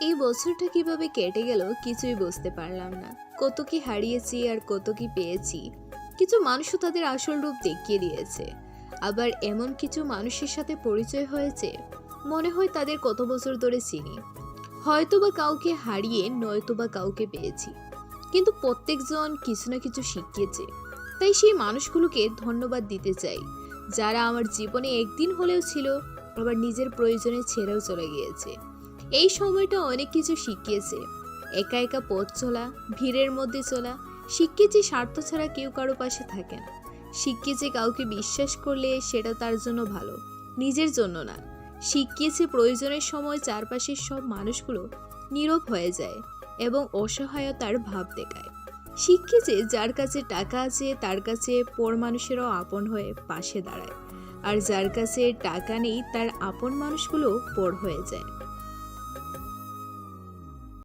এই বছরটা কীভাবে কেটে গেল কিছুই বুঝতে পারলাম না। কত কি হারিয়েছি আর কত কি পেয়েছি। কিছু মানুষও তাদের আসল রূপ দেখিয়ে দিয়েছে। আবার এমন কিছু মানুষের সাথে পরিচয় হয়েছে, মনে হয় তাদের কত বছর ধরে চিনি। হয়তোবা কাউকে হারিয়ে নয়তোবা কাউকে পেয়েছি। কিন্তু প্রত্যেকজন কিছু না কিছু শিখিয়েছে। তাই সেই মানুষগুলোকে ধন্যবাদ দিতে চাই, যারা আমার জীবনে একদিন হলেও ছিল, আবার নিজের প্রয়োজনে ছেড়েও চলে গিয়েছে। এই সময়টা অনেক কিছু শিখিয়েছে। একা একা পথ চলা, ভিড়ের মধ্যে চলা শিখিয়েছে স্বার্থ ছাড়া কেউ কারও পাশে থাকে না। শিখিয়েছে কাউকে বিশ্বাস করলে সেটা তার জন্য ভালো, নিজের জন্য না। শিখিয়েছে প্রয়োজনের সময় চারপাশের সব মানুষগুলো নীরব হয়ে যায় এবং অসহায়তার ভাব দেখায়। শিখিয়েছে যার কাছে টাকা আছে, তার কাছে পর মানুষেরাও আপন হয়ে পাশে দাঁড়ায়। আর যার কাছে টাকা নেই, তার আপন মানুষগুলো পর হয়ে যায়।